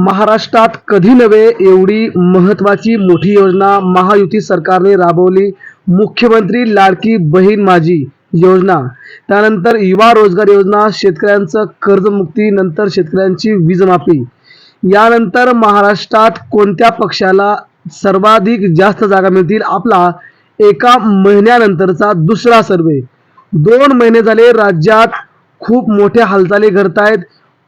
महाराष्ट्रात कधी नव्हे एवढी महत्वाची मोठी योजना महायुती सरकारने राबवली. मुख्यमंत्री लाडकी बहीण माझी योजना. त्यानंतर युवा रोजगार योजना शेतकऱ्यांचं कर्जमुक्ती नंतर शेतकऱ्यांची वीजमाफी. यानंतर महाराष्ट्रात कोणत्या पक्षाला सर्वाधिक जास्त जागा मिळतील? आपला एका महिन्यानंतरचा दुसरा सर्वे. दोन महिने झाले राज्यात खूप मोठ्या हालचाली घडत आहेत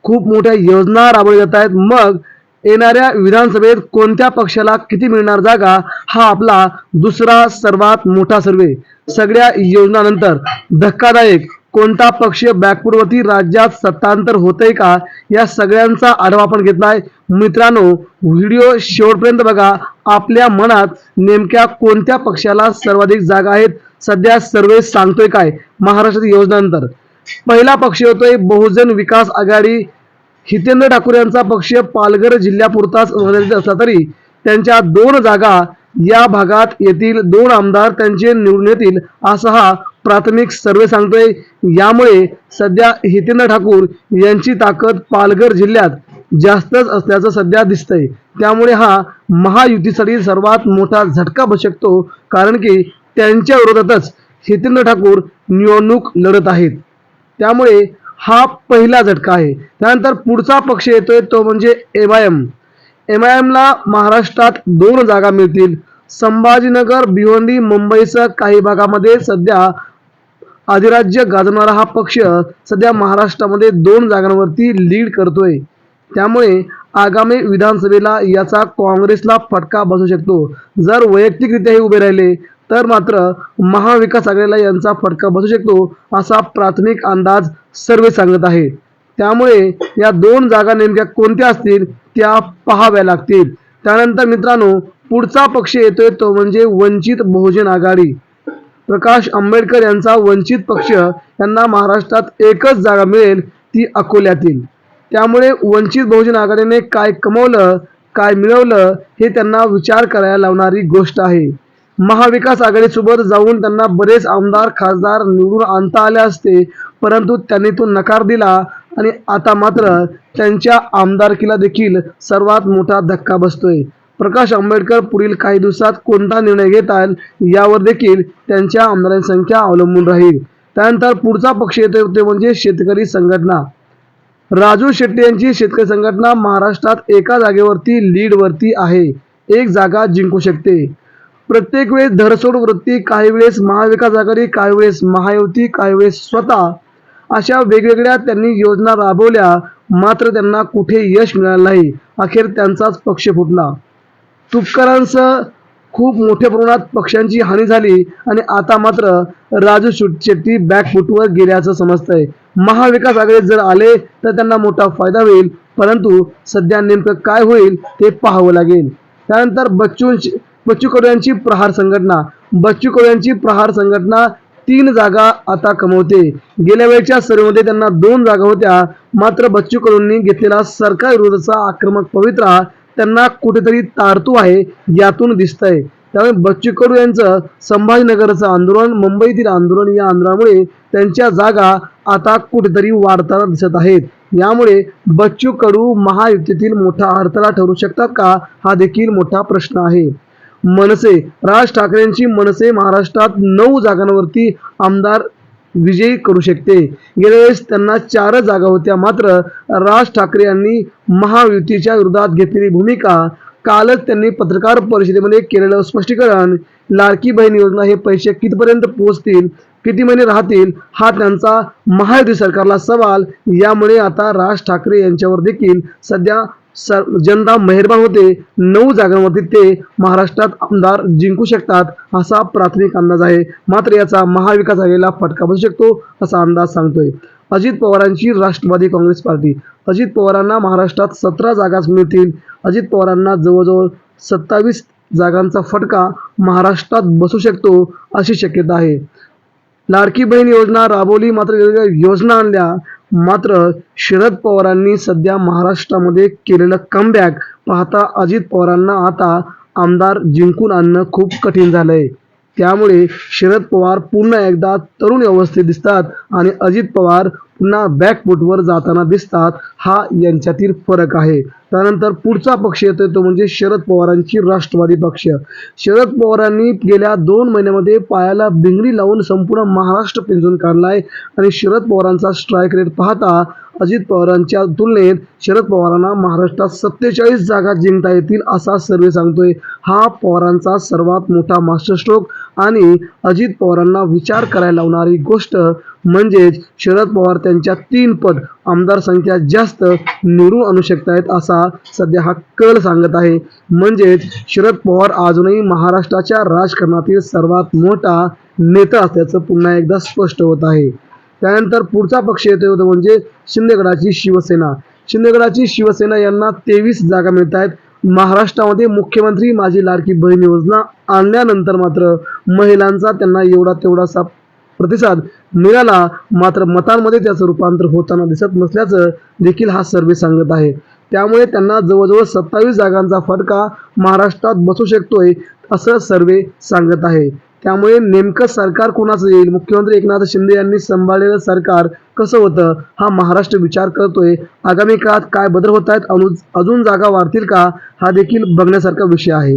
खूप मोठ्या योजना राबवल्या जात आहेत. मग येणाऱ्या विधानसभेत कोणत्या पक्षाला किती मिळणार जागा हा आपला दुसरा सर्वात मोठा सर्वे सगळ्या योजनानंतर धक्कादायक कोणता पक्ष बॅकपूरवरती राज्यात सत्तांतर होतंय का या सगळ्यांचा आढावा आपण घेतलाय मित्रांनो व्हिडिओ शेवटपर्यंत बघा. आपल्या मनात नेमक्या कोणत्या पक्षाला सर्वाधिक जागा आहेत? सध्या सर्वे सांगतोय काय? महाराष्ट्रातील योजनानंतर. पहिला पक्ष होतोय बहुजन विकास आघाडी हितेंद्र ठाकूर यांचा पक्ष पालघर जिल्ह्यापुरताच मर्यादित असला तरी त्यांच्या दोन जागा या भागात येथील दोन आमदार त्यांचे निवडून येतील असा हा प्राथमिक सर्वे सांगतोय. यामुळे सध्या हितेंद्र ठाकूर यांची ताकद पालघर जिल्ह्यात जास्तच असल्याचं सध्या दिसतंय. त्यामुळे हा महायुतीसाठी सर्वात मोठा झटका बसू शकतो कारण की त्यांच्या विरोधातच हितेंद्र ठाकूर निवडणूक लढत आहेत. त्यामुळे हा पहिला झटका आहे. त्यानंतर पुढचा पक्ष येतोय तो म्हणजे M I M M I एमला महाराष्ट्रात दोन जागा मिळतील. संभाजीनगर भिवंडी मुंबईसह काही भागामध्ये सध्या अधिराज्य गाजवणारा हा पक्ष सध्या महाराष्ट्रामध्ये दोन जागांवरती लीड करतोय. त्यामुळे आगामी विधानसभेला याचा काँग्रेसला फटका बसू शकतो. जर वैयक्तिकरित्याही उभे राहिले तर मात्र महाविकास आघाडीला यांचा फटका बसू शकतो असा प्राथमिक अंदाज सर्वे सांगत आहे. त्यामुळे या दोन जागा नेमक्या कोणत्या असतील त्या पाहाव्या लागतील. त्यानंतर मित्रांनो पुढचा पक्ष येतोय तो म्हणजे वंचित बहुजन आघाडी. प्रकाश आंबेडकर यांचा वंचित पक्ष यांना महाराष्ट्रात एकच जागा मिळेल ती अकोल्यातील. त्यामुळे वंचित बहुजन आघाडीने काय कमवलं काय मिळवलं हे त्यांना विचार करायला लावणारी गोष्ट आहे. महाविकास आघाडीसोबत जाऊन त्यांना बरेच आमदार खासदार निवडून आणता आले असते परंतु त्यांनी तो नकार दिला आणि आता मात्र त्यांच्या आमदारकीला देखील सर्वात मोठा धक्का बसतोय. प्रकाश आंबेडकर पुढील काही दिवसात कोणता निर्णय घेतात यावर देखील त्यांच्या आमदारांची संख्या अवलंबून राहील. त्यानंतर पुढचा पक्ष येतो ते म्हणजे शेतकरी संघटना. राजू शेट्टी यांची शेतकरी संघटना महाराष्ट्रात एका जागेवरती लीडवरती आहे. एक जागा जिंकू शकते. प्रत्येक वेळेस धरसोड वृत्ती काही वेळेस महाविकास आघाडी काही वेळेस महायुती काही वेळेस स्वतः अशा वेगवेगळ्या त्यांनी योजना राबवल्या मात्र त्यांना कुठे यश मिळालं नाही. अखेर त्यांचाच पक्ष फुटला. तुपकरांसह खूप मोठ्या प्रमाणात पक्षांची हानी झाली आणि आता मात्र राजू शुट- शेट्टी बॅकफुटवर गेल्याचं समजतंय. महाविकास आघाडीत जर आले तर त्यांना मोठा फायदा होईल. परंतु सध्या नेमकं काय होईल ते पाहावं लागेल. त्यानंतर बच्चू बच्चू कडू यांची प्रहार संघटना. बच्चू कडू यांची प्रहार संघटना तीन जागा आता कमवते. गेल्या वेळच्या सर्वेमध्ये त्यांना दोन जागा होत्या. मात्र बच्चू कडूंनी घेतलेला सरकार विरोधाचा आक्रमक पवित्रा त्यांना कुठेतरी तारतो आहे यातून दिसतंय. त्यामुळे बच्चू कडू यांचं संभाजीनगरचं आंदोलन मुंबईतील आंदोलन या आंदोलनामुळे त्यांच्या जागा आता कुठेतरी वाढताना दिसत आहेत. यामुळे बच्चू कडू महायुतीतील मोठा अडथळा ठरू शकतात का हा देखील मोठा प्रश्न आहे. मनसे. राज ठाकरेंची मनसे महाराष्ट्रात नऊ जागांवरती आमदार विजयी करू शकते. गेल्या वेळेस त्यांना चार जागा होत्या. मात्र राज ठाकरे यांनी महायुतीच्या विरोधात घेतलेली भूमिका कालच त्यांनी पत्रकार परिषदेमध्ये केलेलं स्पष्टीकरण लाडकी बहीण योजना हे पैसे कितपर्यंत पोहोचतील किती महिने राहतील हा त्यांचा महायुती सरकारला सवाल. यामुळे आता राज ठाकरे यांच्यावर देखील सध्या सर जनता मेहरबान होते. नऊ जागांवरती ते महाराष्ट्रात आमदार जिंकू शकतात असा प्राथमिक अंदाज आहे. मात्र याचा महाविकास आघाडीला फटका बसू शकतो असा अंदाज सांगतोय. अजित पवारांची राष्ट्रवादी काँग्रेस पार्टी. अजित पवारांना महाराष्ट्रात सतरा जागाच मिळतील. अजित पवारांना जवळजवळ सत्तावीस जागांचा फटका महाराष्ट्रात बसू शकतो अशी शक्यता आहे. लाडकी बहीण योजना राबवली. मात्र वेगवेगळ्या योजना आणल्या. मात्र शरद पवारांनी सध्या महाराष्ट्रामध्ये केलेलं कमबॅक पाहता अजित पवारांना आता आमदार जिंकून आणणं खूप कठीण झालंय. त्यामुळे शरद पवार पुन्हा एकदा तरुण अवस्थेत दिसतात आणि अजित पवार पुन्हा बॅकफूटवर जाताना दिसतात हा यांच्यातील फरक आहे. त्यानंतर पुढचा पक्ष येतोय तो म्हणजे शरद पवारांची राष्ट्रवादी पक्ष. शरद पवारांनी गेल्या दोन महिन्यामध्ये पायाला भिंगरी लावून संपूर्ण महाराष्ट्र पिंजून काढलाय आणि शरद पवारांचा स्ट्राईक रेट पाहता अजित पवारांच्या तुलनेत शरद पवारांना महाराष्ट्रात सत्तेचाळीस जागा जिंकता येतील असा सर्वे सांगतोय. हा पवारांचा सर्वात मोठा मास्टर स्ट्रोक आणि अजित पवारांना विचार करायला लावणारी गोष्ट म्हणजेच शरद पवार त्यांच्या तीन पद आमदार संख्या जास्त निवडून आणू शकतायत असा सध्या हा कल सांगत आहे. म्हणजेच शरद पवार अजूनही महाराष्ट्राच्या राजकारणातील सर्वात मोठा नेता असल्याचं पुन्हा एकदा स्पष्ट होत आहे. त्यानंतर पुढचा पक्ष येतो होतो म्हणजे शिंदेगडाची शिवसेना. शिंदेगडाची शिवसेना यांना तेवीस जागा मिळत आहेत महाराष्ट्रामध्ये मुख्यमंत्री माझी लाडकी बहीण योजना आणल्यानंतर मात्र महिलांचा त्यांना एवढा तेवढासा प्रतिसाद मिळाला मात्र मतांमध्ये त्याचं रूपांतर होताना दिसत नसल्याचं देखील हा सर्वे सांगत आहे. त्यामुळे त्यांना जवळजवळ सत्तावीस जागांचा फटका महाराष्ट्रात बसू शकतोय असं सर्वे सांगत आहे. त्यामुळे नेमकं सरकार कोणाचं येईल? मुख्यमंत्री एकनाथ शिंदे यांनी सांभाळलेलं सरकार कसं होतं? हा महाराष्ट्र विचार करतोय. आगामी काळात काय बदल होत आहेत? अजून जागा वाढतील का? हा देखील बघण्यासारखा विषय आहे.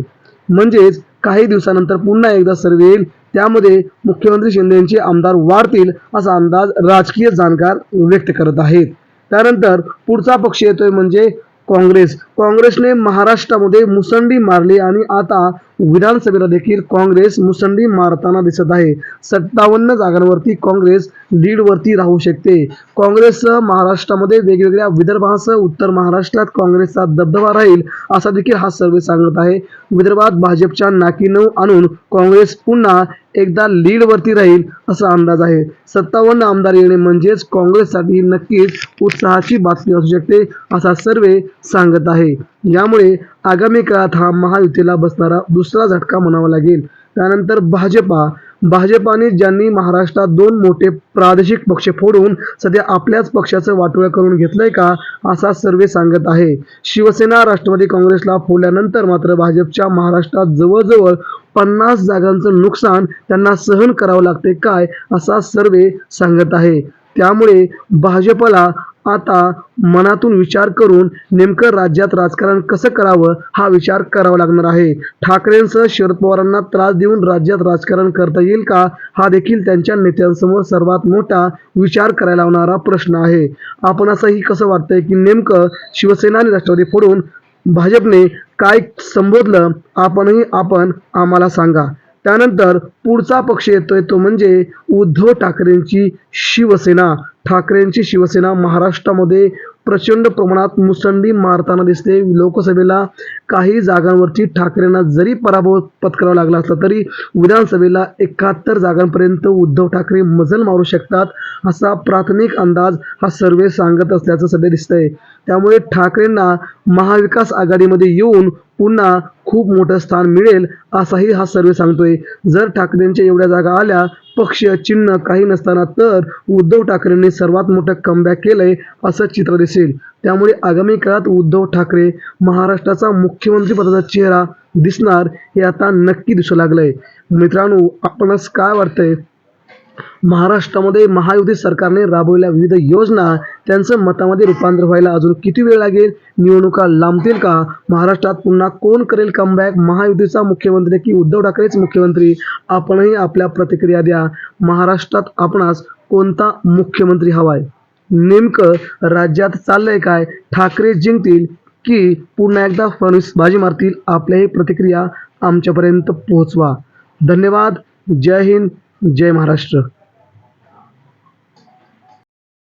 म्हणजेच काही दिवसानंतर पुन्हा एकदा सर्वे येईल. त्यामध्ये मुख्यमंत्री शिंदे यांचे आमदार वाढतील असा अंदाज राजकीय जाणकार व्यक्त करत आहेत. त्यानंतर पुढचा पक्ष येतोय म्हणजे काँग्रेस. काँग्रेसने महाराष्ट्रामध्ये मुसंडी मारली आणि आता विधानसभेला देखील काँग्रेस मुसंडी मारताना दिसत आहे. सत्तावन्न जागांवरती काँग्रेस लीडवरती राहू शकते. काँग्रेससह महाराष्ट्रामध्ये वेगवेगळ्या विदर्भासह उत्तर महाराष्ट्रात काँग्रेसचा दबदबा राहील असा देखील हा सर्वे सांगत आहे. विदर्भात भाजपच्या नाकीनऊ आणून काँग्रेस पुन्हा एकदा लीडवरती राहील असा अंदाज आहे. सत्तावन्न आमदार येणे म्हणजेच काँग्रेससाठी नक्कीच उत्साहाची बातमी असू शकते असा सर्वे सांगत आहे. यामुळे आगामी काळात हा महायुतीला बसणारा दुसरा झटका म्हणावा लागेल. त्यानंतर भाजपा भाजपाने ज्यांनी महाराष्ट्रात दोन मोठे प्रादेशिक पक्ष फोडून सध्या आपल्याच पक्षाचं वाटोळं करून घेतलंय का असा सर्वे सांगत आहे. शिवसेना राष्ट्रवादी काँग्रेसला फोडल्यानंतर मात्र भाजपच्या महाराष्ट्रात जवळजवळ पन्नास जागांचं नुकसान त्यांना सहन करावं लागते काय असा सर्वे सांगत आहे. त्यामुळे भाजपला आता मनातून विचार करून नेमकं राज्यात राजकारण कसं करावं हा विचार करावा लागणार आहे. ठाकरेंसह शरद पवारांना त्रास देऊन राज्यात राजकारण करता येईल का हा देखील त्यांच्या नेत्यांसमोर सर्वात मोठा विचार करायला लावणारा प्रश्न आहे. आपण असंही कसं वाटतंय की नेमकं शिवसेना आणि राष्ट्रवादी फोडून भाजपने काय संबोधलं आपणही आपण आम्हाला सांगा. त्यानंतर पुढचा पक्ष येतोय तो म्हणजे उद्धव ठाकरेंची शिवसेना. ठाकरेंची शिवसेना महाराष्ट्रामध्ये प्रचंड प्रमाणात मुसंडी मारताना दिसते. लोकसभेला काही जागांवरती ठाकरेंना जरी पराभव पत्करावा लागला असला तरी विधानसभेला एकाहत्तर जागांपर्यंत उद्धव ठाकरे मजल मारू शकतात असा प्राथमिक अंदाज हा सर्वे सांगत असल्याचं सध्या दिसतंय. त्यामुळे ठाकरेंना महाविकास आघाडीमध्ये येऊन पुन्हा खूप मोठं स्थान मिळेल असाही हा सर्वे सांगतोय. जर ठाकरेंच्या एवढ्या जागा आल्या पक्ष चिन्ह काही नसताना तर उद्धव ठाकरेंनी सर्वात मोठं कमबॅक केलंय असं चित्र दिसेल. त्यामुळे आगामी काळात उद्धव ठाकरे महाराष्ट्राचा मुख्यमंत्री पदाचा चेहरा दिसणार हे आता नक्की दिसू लागलंय. मित्रांनो आपणच काय वाटतंय? महाराष्ट्रामध्ये महायुती सरकारने राबवलेल्या विविध योजना त्यांचं मतामध्ये रूपांतर व्हायला अजून किती वेळ लागेल? निवडणुका लांबतील का? महाराष्ट्रात पुन्हा कोण करेल कमबॅक महायुतीचा मुख्यमंत्री की उद्धव ठाकरेच मुख्यमंत्री. आपणही आपल्या प्रतिक्रिया द्या. महाराष्ट्रात आपणास कोणता मुख्यमंत्री हवाय? नेमकं राज्यात चाललंय काय? ठाकरे जिंकतील की पुन्हा एकदा फडणवीस बाजी मारतील? आपल्याही प्रतिक्रिया आमच्यापर्यंत पोहोचवा. धन्यवाद. जय हिंद. जय महाराष्ट्र.